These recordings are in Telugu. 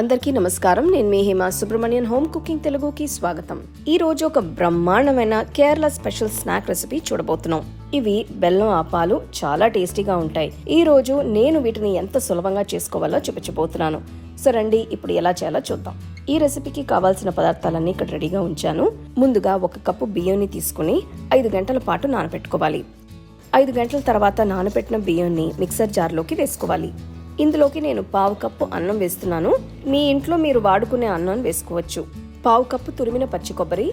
అందరికీ నమస్కారం. నేను మీ హేమ సుబ్రహ్మణ్యన్. హోమ్ కుకింగ్ తెలుగుకి స్వాగతం. ఈ రోజు ఒక బ్రహ్మాండమైన కేరళ స్పెషల్ స్నాక్ రెసిపీ చూడబోతున్నాం. ఇవి బెల్లం ఆపాలు చాలా టేస్టీగా ఉంటాయి. ఈ రోజు నేను వీటిని ఎంత సులభంగా చేసుకోవాలో చూపించబోతున్నాను. సో రండి ఇప్పుడు ఎలా చేయాలో చూద్దాం. ఈ రెసిపీకి కావాల్సిన పదార్థాలన్నీ ఇక్కడ రెడీగా ఉంచాను. ముందుగా ఒక కప్పు బియ్యాన్ని తీసుకుని ఐదు గంటల పాటు నానబెట్టుకోవాలి. ఐదు గంటల తర్వాత నానబెట్టిన బియ్యాన్ని మిక్సర్ జార్లోకి వేసుకోవాలి. ఇందులోకి నేను పావు కప్పు అన్నం వేస్తున్నాను. మీ ఇంట్లో మీరు వాడుకునే అన్నం వేసుకోవచ్చు. పావు కప్పు తురిమిన పచ్చి కొబ్బరి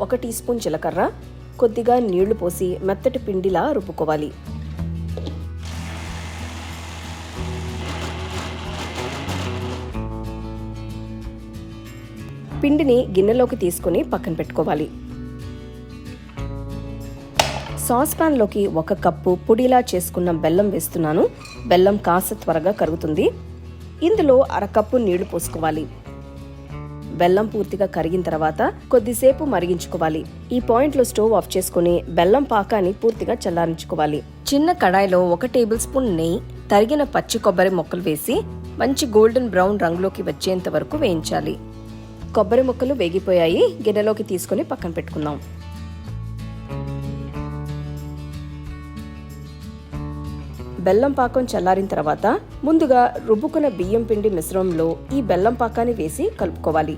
ఒక టీ స్పూన్ జీలకర్ర కొద్దిగా నీళ్ళు పోసి మెత్తటి పిండిలా రుబ్బుకోవాలి. పిండిని గిన్నెలోకి తీసుకుని పక్కన పెట్టుకోవాలి. సాస్ ప్యాన్లోకి ఒక కప్పు పొడిలా చేసుకున్న బెల్లం వేస్తున్నాను. బెల్లం కాస్త త్వరగా కరుగుతుంది. ఇందులో అరకప్పు నీళ్ళు పోసుకోవాలి. బెల్లం పూర్తిగా కరిగిన తర్వాత కొద్దిసేపు మరిగించుకోవాలి. ఈ పాయింట్లో స్టవ్ ఆఫ్ చేసుకుని బెల్లం పాకాన్ని పూర్తిగా చల్లారించుకోవాలి. చిన్న కడాయిలో ఒక టేబుల్ స్పూన్ నెయ్యి తరిగిన పచ్చి కొబ్బరి మొక్కలు వేసి మంచి గోల్డెన్ బ్రౌన్ రంగులోకి వచ్చేంత వరకు వేయించాలి. కొబ్బరి ముక్కలు వేగిపోయాయి. గిన్నెలోకి తీసుకుని పక్కన పెట్టుకుందాం. బెల్లం పాకం చల్లారిన తర్వాత ముందుగా రుబ్బుకున్న బియ్యం పిండి మిశ్రమంలో ఈ బెల్లం పాకాన్ని వేసి కలుపుకోవాలి.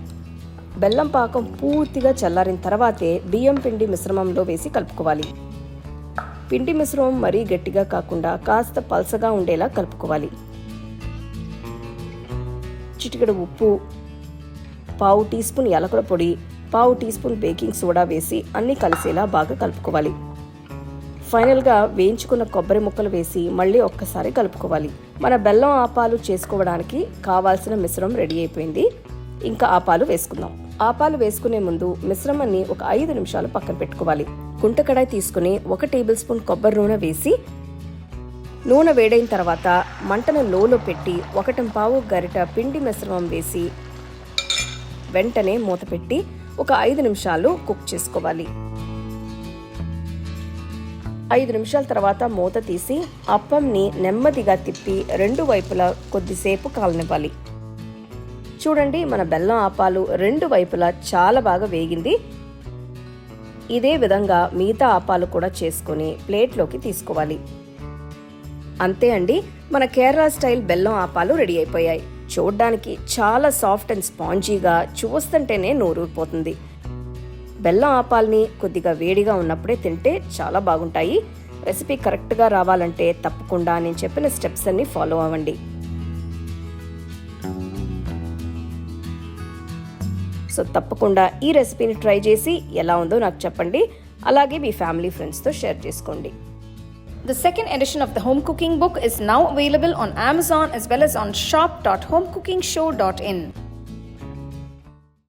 బెల్లం పాకం పూర్తిగా చల్లారిన తర్వాతే బియ్యం పిండి మిశ్రమంలో వేసి కలుపుకోవాలి. పిండి మిశ్రమం మరీ గట్టిగా కాకుండా కాస్త పల్సగా ఉండేలా కలుపుకోవాలి. చిటికెడు ఉప్పు పావు టీ స్పూన్ యాలకుల పొడి పావు టీ స్పూన్ బేకింగ్ సోడా వేసి అన్నీ కలిసేలా బాగా కలుపుకోవాలి. ఫైనల్గా వేయించుకున్న కొబ్బరి ముక్కలు వేసి మళ్ళీ ఒక్కసారి కలుపుకోవాలి. మన బెల్లం ఆపాలు చేసుకోవడానికి కావాల్సిన మిశ్రమం రెడీ అయిపోయింది. ఇంకా ఆపాలు వేసుకుందాం. ఆపాలు వేసుకునే ముందు మిశ్రమాన్ని ఒక ఐదు నిమిషాలు పక్కన పెట్టుకోవాలి. గుంట కడాయి తీసుకుని ఒక టేబుల్ స్పూన్ కొబ్బరి నూనె వేసి నూనె వేడైన తర్వాత మంటను లోలో పెట్టి ఒకటం పావు గరిట పిండి మిశ్రమం వేసి వెంటనే మూత పెట్టి ఒక ఐదు నిమిషాలు కుక్ చేసుకోవాలి. ఐదు నిమిషాల తర్వాత మూత తీసి అప్పంని నెమ్మదిగా తిప్పి రెండు వైపులా కొద్దిసేపు కాలనివ్వాలి. చూడండి మన బెల్లం ఆపాలు రెండు వైపులా చాలా బాగా వేగింది. ఇదే విధంగా మిగతా ఆపాలు కూడా చేసుకొని ప్లేట్లోకి తీసుకోవాలి. అంతే అండి మన కేరళ స్టైల్ బెల్లం ఆపాలు రెడీ అయిపోయాయి. చూడ్డానికి చాలా సాఫ్ట్ అండ్ స్పాంజీగా చూస్తుంటేనే నోరూరిపోతుంది. బెల్లం ఆపాల్ని కొద్దిగా వేడిగా ఉన్నప్పుడే తింటే చాలా బాగుంటాయి. రెసిపీ కరెక్ట్గా రావాలంటే తప్పకుండా నేను చెప్పిన స్టెప్స్ అన్ని ఫాలో అవ్వండి. సో తప్పకుండా ఈ రెసిపీని ట్రై చేసి ఎలా ఉందో నాకు చెప్పండి. అలాగే మీ ఫ్యామిలీ ఫ్రెండ్స్తో షేర్ చేసుకోండి. The second edition of the home cooking book is now available on Amazon as well as on shop.homecookingshow.in.